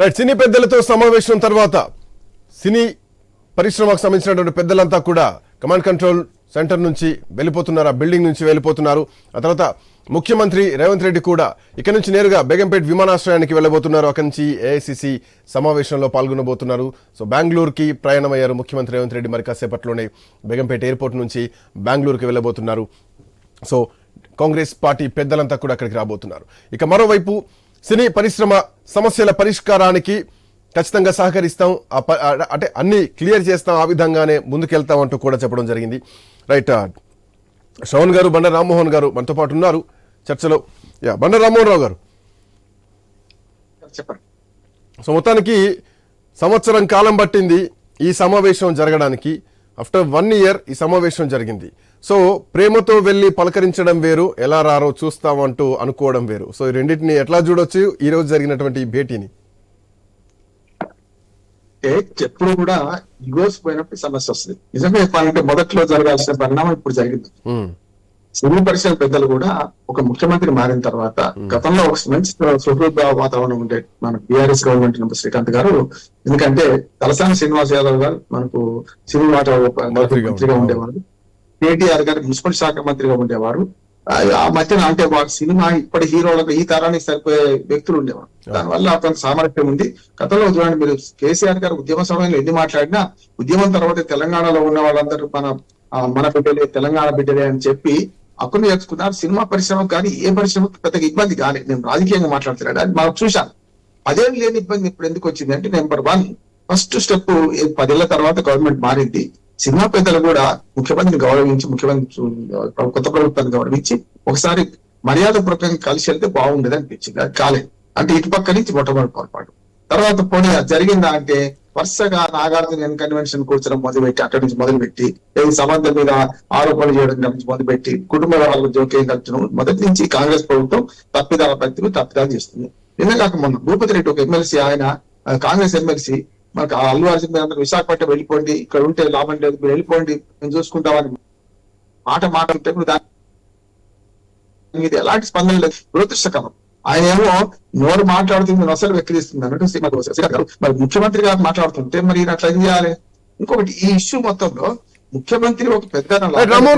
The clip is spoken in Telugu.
రైట్ సినీ పెద్దలతో సమావేశం తర్వాత సినీ పరిశ్రమకు సంబంధించినటువంటి పెద్దలంతా కూడా కమాండ్ కంట్రోల్ సెంటర్ నుంచి వెళ్ళిపోతున్నారు ఆ బిల్డింగ్ నుంచి వెళ్ళిపోతున్నారు. ఆ తర్వాత ముఖ్యమంత్రి రేవంత్ రెడ్డి కూడా ఇక్కడ నుంచి నేరుగా బేగంపేట్ విమానాశ్రయానికి వెళ్ళబోతున్నారు. అక్కడి నుంచి ఏఐసిసి సమావేశంలో పాల్గొనబోతున్నారు. సో బెంగళూరుకి ప్రయాణమయ్యారు ముఖ్యమంత్రి రేవంత్ రెడ్డి మరి కాసేపట్లోనే బేగంపేట ఎయిర్పోర్ట్ నుంచి బెంగళూరుకి వెళ్ళబోతున్నారు. సో కాంగ్రెస్ పార్టీ పెద్దలంతా కూడా అక్కడికి రాబోతున్నారు. ఇక మరోవైపు సినీ పరిశ్రమ సమస్యల పరిష్కారానికి ఖచ్చితంగా సహకరిస్తాం. అంటే అన్ని క్లియర్ చేస్తాం ఆ విధంగానే ముందుకెళ్తాం అంటూ కూడా చెప్పడం జరిగింది. రైట్ శ్రవణ్ గారు బండ రామ్మోహన్ గారు మనతో పాటు ఉన్నారు చర్చలో. యా బండ రామ్మోహన్ రావు గారు. చెప్పండి. సో మొత్తానికి సంవత్సరం కాలం పట్టింది ఈ సమావేశం జరగడానికి. ఆఫ్టర్ వన్ ఇయర్ ఈ సమావేశం జరిగింది. సో ప్రేమతో వెళ్ళి పలకరించడం వేరు ఎలా రారో చూస్తామంటూ అనుకోవడం వేరు. సో ఈ రెండింటిని ఎట్లా చూడొచ్చు? ఈ రోజు జరిగినటువంటి ఈ భేటీని ఎప్పుడు కూడా యుగోస్ పోయినప్పుడు సమస్య వస్తుంది. నిజంగా చెప్పాలంటే మొదట్లో జరగాల్సిన పరిణామం ఇప్పుడు జరిగింది. ఉమ్, సివిల్ పరిశ్రమ పెద్దలు కూడా ఒక ముఖ్యమంత్రి మారిన తర్వాత గతంలో ఒక మంచి సుహృద వాతావరణం ఉండే మన బీఆర్ఎస్ గవర్నమెంట్ ఉన్నప్పుడు శ్రీకాంత్ గారు. ఎందుకంటే తలసాని శ్రీనివాస్ యాదవ్ గారు మనకు సివిల్ వాటర్ మంత్రిగా ఉండేవారు. కేటీఆర్ గారు మున్సిపల్ శాఖ మంత్రిగా ఉండేవారు. ఆ మధ్యన అంటే వాడు సినిమా ఇప్పటి హీరోలకు ఈ తరానికి సరిపోయే వ్యక్తులు ఉండేవారు. దానివల్ల అతని సామర్థ్యం ఉంది. గతంలో చూడండి మీరు కేసీఆర్ గారు ఉద్యమ సమయంలో ఎన్ని మాట్లాడినా ఉద్యమం తర్వాత తెలంగాణలో ఉన్న వాళ్ళందరూ మన మన బిడ్డలే తెలంగాణ బిడ్డలే అని చెప్పి అప్పులు నేర్చుకున్నారు సినిమా పరిశ్రమ కానీ ఏ పరిశ్రమకు పెద్దగా ఇబ్బంది కాలేదు. నేను రాజకీయంగా మాట్లాడుతున్నాను. అది మనం చూశాను అదేం లేని ఇబ్బంది ఇప్పుడు ఎందుకు వచ్చింది అంటే నెంబర్ వన్ ఫస్ట్ స్టెప్ పదేళ్ళ తర్వాత గవర్నమెంట్ మారింది. సినిమా పెద్దలు కూడా ముఖ్యమంత్రిని గౌరవించి ముఖ్యమంత్రి కొత్త ప్రభుత్వాన్ని గౌరవించి ఒకసారి మర్యాద పూర్వకంగా కలిసి వెళ్తే బాగుండదు అనిపించింది. అది కాలేదు. అంటే ఇటు పక్క నుంచి మొట్టమొదటి పొరపాటు. తర్వాత పోనీ అది జరిగిందా అంటే వరుసగా నాగార్జున ఎన్ కన్వెన్షన్ కూర్చడం మొదలుపెట్టి అక్కడి నుంచి మొదలుపెట్టి ఈ సంబంధం మీద ఆరోపణలు చేయడం నుంచి మొదలుపెట్టి కుటుంబ వాళ్ళకు జోక్యం కల్చడం మొదటి నుంచి కాంగ్రెస్ ప్రభుత్వం తప్పిదాల ప్రతిని తప్పిదాలు చేస్తుంది. నిన్న కాక మొన్న భూపతి రెడ్డి ఒక ఎమ్మెల్సీ ఆయన కాంగ్రెస్ ఎమ్మెల్సీ మనకు అల్లు అర్జున్ మీద విశాఖపట్నం వెళ్ళిపోండి ఇక్కడ ఉంటే లాభం లేదు మీరు వెళ్ళిపోండి మేము చూసుకుంటామని మాట మాట ఉంటే దాని మీద ఎలాంటి స్పందన లేదు. దురదృష్టకరం. ఆయన ఏమో నోరు మాట్లాడుతుంది నొసలు వెక్కిరిస్తుంది అన్నట్టు శ్రీమతి శ్రీకాంత్ గారు. మరి ముఖ్యమంత్రి గారు మాట్లాడుతుంటే మరి ఈయన అట్లా ఏం చేయాలి? ఇంకొకటి ఈ ఇష్యూ మొత్తంలో ముఖ్యమంత్రి ఒక పెద్ద